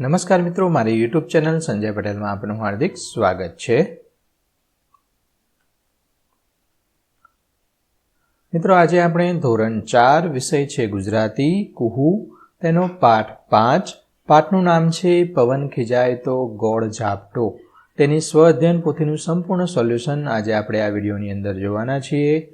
નમસ્કાર મિત્રો, મારી યુટ્યુબ ચેનલ સંજય પટેલમાં આપનું હાર્દિક સ્વાગત છે. મિત્રો, આજે આપણે ધોરણ ચાર વિષય છે ગુજરાતી, કુહુ, તેનો પાઠ પાંચ. પાઠનું નામ છે, પવન ખીજાય તો ગોળ ઝાપટો. તેની સ્વ અધ્યયન પોથીનું સંપૂર્ણ સોલ્યુશન આજે આપણે આ વિડીયોની અંદર જોવાના છીએ.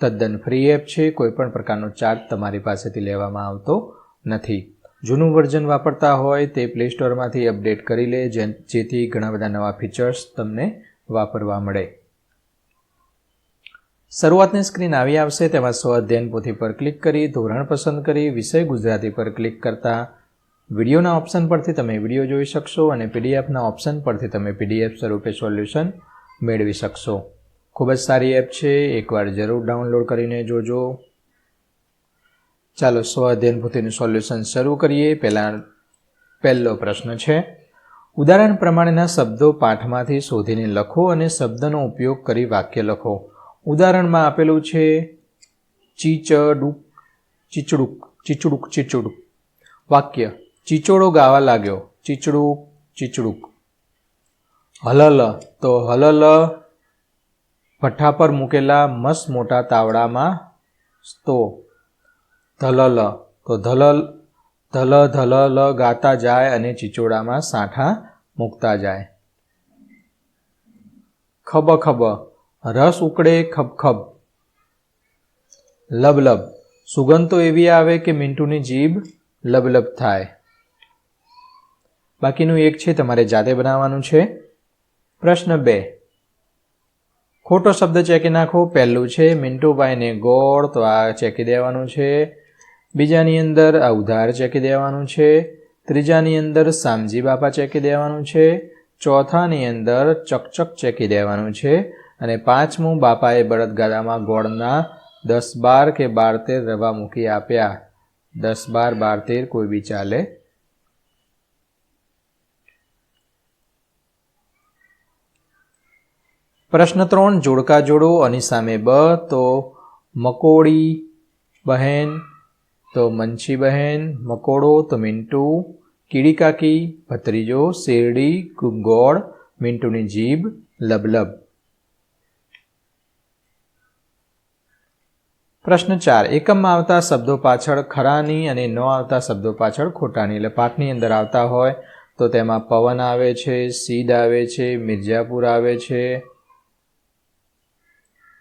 તદ્દન ફ્રી એપ છે કોઈપણ પ્રકારનો ચાર્જ તમારી પાસેથી લેવામાં આવતો નથી. જૂનું વર્ઝન વાપરતા હોય તે પ્લે સ્ટોરમાંથી અપડેટ કરી લે જેથી ઘણા બધા નવા ફીચર્સ તમને વાપરવા મળે. શરૂઆતની સ્ક્રીન આવી આવશે, તેમાં સ્વ અધ્યયન પોથી પર ક્લિક કરી, ધોરણ પસંદ કરી, વિષય ગુજરાતી પર ક્લિક કરતા વિડીયોના ઓપ્શન પરથી તમે વીડિયો જોઈ શકશો અને પીડીએફના ઓપ્શન પરથી તમે પીડીએફ સ્વરૂપે સોલ્યુશન મેળવી શકશો. ખૂબ જ સારી એપ છે. એકવાર જરૂર ડાઉનલોડ કરીને જોજો. ચાલો સ્વ અધ્યયન પોથીનું સોલ્યુશન શરૂ કરીએ. પહેલાં પહેલો પ્રશ્ન છે, ઉદાહરણ પ્રમાણેના શબ્દો પાઠમાંથી શોધીને લખો અને શબ્દનો ઉપયોગ કરી વાક્ય લખો. ઉદાહરણમાં આપેલું છે, ચીચડુક ચીચડુક ચીચડુક ચીચડુક. વાક્ય, ચીચોડો ગાવા લાગ્યો. ચીચડુક ચીચડુક. હલલ, તો હલલ ભઠ્ઠા પર મૂકેલા મસ્ત મોટા તાવડામાં સ્તો. ધલલ. તો ધલલ, ધલ, ધલલ ગાતા જાય અને ચીચોડામાં સાંઠા મૂકતા જાય. ખબ ખબ. રસ ઉકળે ખબખબ લબલબ સુગંધ તો એવી આવે કે મિન્ટુની જીભ લબલબ થાય. બાકીનું એક છે તમારે જાતે બનાવવાનું છે. પ્રશ્ન બે. ખોટો શબ્દ ચેકી નાખો, પહેલું છે મિન્ટુભાઈને ગોળ તો આ ચેકી દેવાનું છે. બીજાની અંદર આ ઉધાર ચેકી દેવાનું છે. ત્રીજાની અંદર સામજી બાપા ચેકી દેવાનું છે. ચોથાની અંદર ચકચક ચેકી દેવાનું છે. અને પાંચમું, બાપાએ બળદગાડામાં ગોળના દસ બાર કે બાર તેર રવા મૂકી આપ્યા. દસ બાર બાર તેર કોઈ બી ચાલે પ્રશ્ન ત્રણ, જોડકા જોડો, આની સામે બ, તો મકોડી બહેન, તો મંછી બહેન, મકોડો તો મિન્ટુ, કીડી કાકી, ભત્રીજો, શેરડી ગોળ મિન્ટુની જીભ, લબલબ. પ્રશ્ન ચાર, એકમમાં આવતા શબ્દો પાછળ ખરાની અને ન આવતા શબ્દો પાછળ ખોટાની એટલે પાઠની અંદર આવતા હોય, તો તેમાં પવન આવે છે સીદ આવે છે મિર્જાપુર આવે છે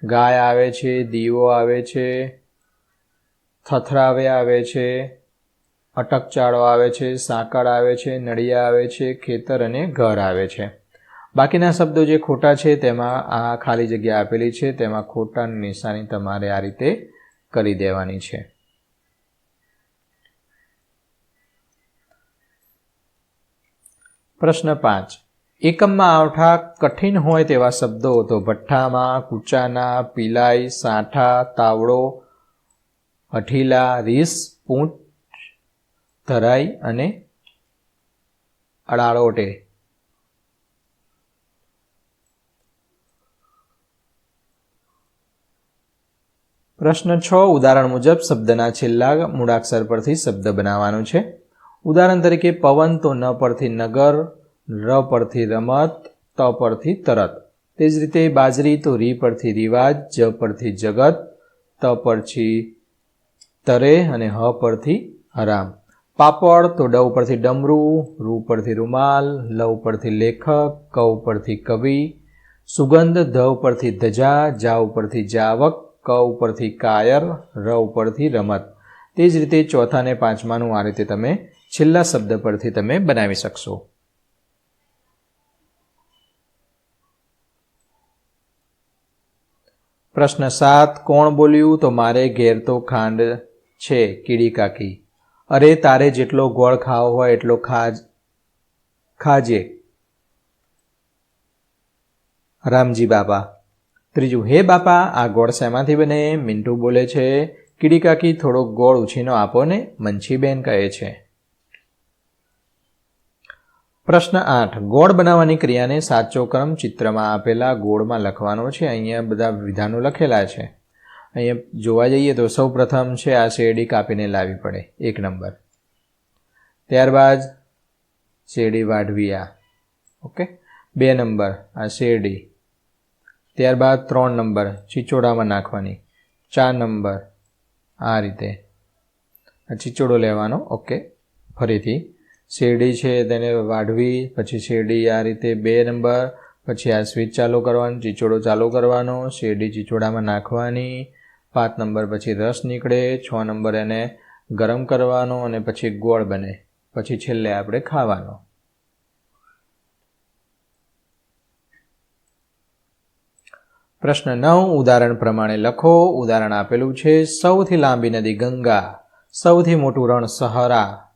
ગાય આવે છે, દીવો આવે છે, થથરાવે આવે છે, અટકચાળો આવે છે, સાંકળ આવે છે, નળિયા આવે છે, ખેતર અને ઘર આવે છે. બાકીના શબ્દો જે ખોટા છે તેમાં આ ખાલી જગ્યા આપેલી છે, તેમાં ખોટાની નિશાની તમારે આ રીતે કરી દેવાની છે. પ્રશ્ન પાંચ. એકમમાં આવઠા કઠિન હોય તેવા શબ્દો તો ભઠ્ઠામાં, કૂચાના, પીલાઈ, સાંઠા, તાવડો અઠીલા રીસ, પૂંચ, ધરાઈ અને અડાળોટે. પ્રશ્ન છ, ઉદાહરણ મુજબ શબ્દના છેલ્લા મૂળાક્ષર પરથી શબ્દ બનાવવાનો છે. ઉદાહરણ તરીકે, પવન તો ન પરથી નગર ર પરથી રમત, ત પરથી તરત. તે જ રીતે બાજરી તો રી પરથી રિવાજ, જ પરથી જગત, ત પરથી તરે અને હ પરથી હરામ. પાપડ તો ડ ઉપરથી ડમરું, રૂ પરથી રૂમાલ, લ ઉપરથી લેખક, ક ઉપરથી કવિ, સુગંધ ધ ઉપરથી ધજા, જા ઉપરથી જાવક, ક ઉપરથી કાયર, ર ઉપરથી રમત. તે જ રીતે ચોથા ને પાંચમાનું આ રીતે તમે છેલ્લા શબ્દ પરથી તમે બનાવી શકશો. પ્રશ્ન સાત, કોણ બોલ્યું? તો મારે ઘેર તો ખાંડ છે, કીડી કાકી. અરે, તારે જેટલો ગોળ ખાવો હોય એટલો ખાજ, ખાજે. રામજી બાપા. ત્રીજું, હે બાપા, આ ગોળ શેમાંથી બને? મિન્ટુ બોલે છે, કીડી કાકી થોડોક ગોળ ઉછીનો આપો ને મંછીબેન કહે છે. પ્રશ્ન આઠ. ગોળ બનાવવાની ક્રિયાને સાચો ક્રમ ચિત્રમાં આપેલા ગોળમાં લખવાનો છે. અહીંયા બધા વિધાનો લખેલા છે. અહીંયા જોવા જઈએ તો સૌ પ્રથમ છે આ શેરડી કાપીને લાવવી પડે. એક નંબર. ત્યારબાદ શેરડી વાઢવી આ. ઓકે? બે નંબર. આ શેરડી. ત્યારબાદ ત્રણ નંબર. ચીચોડામાં નાખવાની. ચાર નંબર. આ રીતે. આ ચીચોડો લેવાનો. ઓકે? ફરીથી. શેરડી છે તેને વાઢવી, પછી શેરડી આ રીતે બે નંબર, પછી આ સ્વિચ ચાલુ કરવાનું, ચીચોડો ચાલુ કરવાનો, શેરડી ચીચોડામાં નાખવાની, પાંચ નંબર પછી રસ નીકળે, છ નંબર એને ગરમ કરવાનો અને પછી ગોળ બને, પછી છેલ્લે આપણે ખાવાનો. પ્રશ્ન નવ, ઉદાહરણ પ્રમાણે લખો. ઉદાહરણ આપેલું છે, સૌથી લાંબી નદી ગંગા, સૌથી મોટું રણ સહારા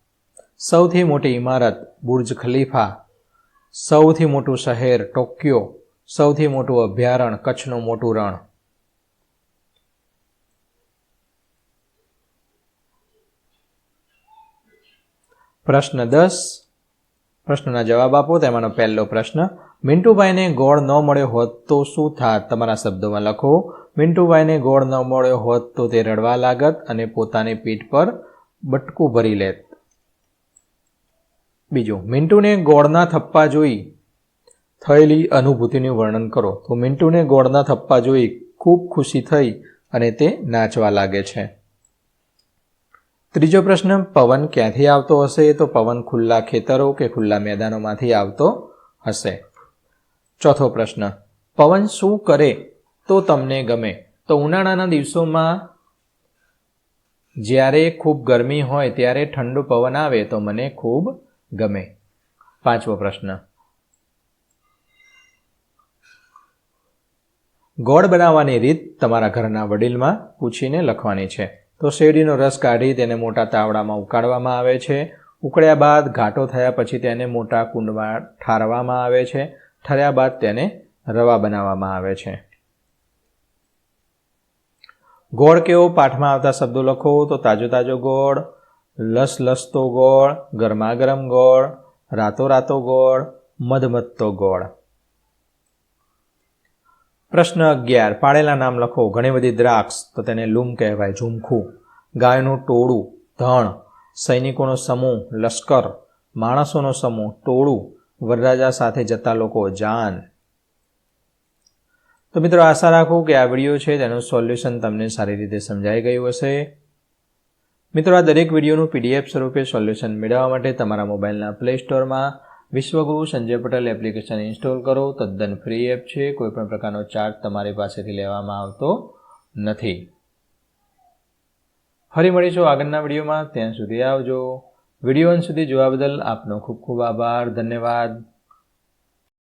સૌથી મોટી ઇમારત બુર્જ ખલીફા, સૌથી મોટું શહેર ટોક્યો, સૌથી મોટું અભયારણ્ય કચ્છનું મોટું રણ. પ્રશ્ન દસ. પ્રશ્નના જવાબ આપો, તેમાંનો પહેલો પ્રશ્ન, મિન્ટુભાઈને ગોળ ન મળ્યો હોત તો શું થાત? તમારા શબ્દોમાં લખો, મિન્ટુભાઈને ગોળ ન મળ્યો હોત તો તે રડવા લાગત અને પોતાની પીઠ પર બટકું ભરી લેત. બીજું, મિન્ટુને ગોળના થપ્પા જોઈ થયેલી અનુભૂતિનું વર્ણન કરો. તો મિન્ટુને ગોળના થપ્પા જોઈ ખૂબ ખુશી થઈ અને તે નાચવા લાગે છે. ત્રીજો પ્રશ્ન, પવન ક્યાંથી આવતો હશે? તો પવન ખુલ્લા ખેતરો કે ખુલ્લા મેદાનોમાંથી આવતો હશે? ચોથો પ્રશ્ન, પવન શું કરે તો તમને ગમે? તો ઉનાળાના દિવસોમાં જ્યારે ખૂબ ગરમી હોય, ત્યારે ઠંડુ પવન આવે તો મને ખૂબ ગમે. પાંચમો પ્રશ્ન. ગોળ બનાવવાની રીત તમારા ઘરના વડીલમાં પૂછીને લખવાની છે. તો શેરડીનો રસ કાઢી તેને મોટા તાવડામાં ઉકાળવામાં આવે છે. ઉકળ્યા બાદ ઘાટો થયા પછી તેને મોટા કુંડમાં ઠારવામાં આવે છે. ઠર્યા બાદ તેને રવા બનાવવામાં આવે છે. ગોળ કેવો પાઠમાં આવતા શબ્દો લખો તો તાજો તાજો ગોળ. લસ લસતો ગોળ, ગરમાગરમ ગોળ, રાતોરાતો રાતો ગોળ, મધમત્તો ગોળ. પ્રશ્ન અગિયાર. પાળેલા નામ લખો. ઘણી બધી દ્રાક્ષ, તો તેને લૂમ કહેવાય, ઝુમખું. ગાયનું ટોળું, ધણ. સૈનિકોનો સમૂહ, લશ્કર. માણસોનો સમૂહ, ટોળું. વરરાજા સાથે જતા લોકો, જાન. તો મિત્રો આશા રાખું કે આ વીડિયો છે, તેનું સોલ્યુશન તમને સારી રીતે સમજાઈ ગયું હશે. મિત્રો, આ દરેક વિડીયોનું પીડીએફ સ્વરૂપે સોલ્યુશન મેળવવા માટે તમારા મોબાઈલના પ્લે સ્ટોરમાં વિશ્વગુરુ સંજય પટેલ એપ્લિકેશન ઇન્સ્ટોલ કરો. તદ્દન ફ્રી એપ છે કોઈપણ પ્રકારનો ચાર્જ તમારી પાસેથી લેવામાં આવતો નથી. ફરી મળીશું આગળના વિડીયોમાં. ત્યાં સુધી આવજો. વીડિયો અંત સુધી જોવા બદલ આપનો ખૂબ ખૂબ આભાર. ધન્યવાદ.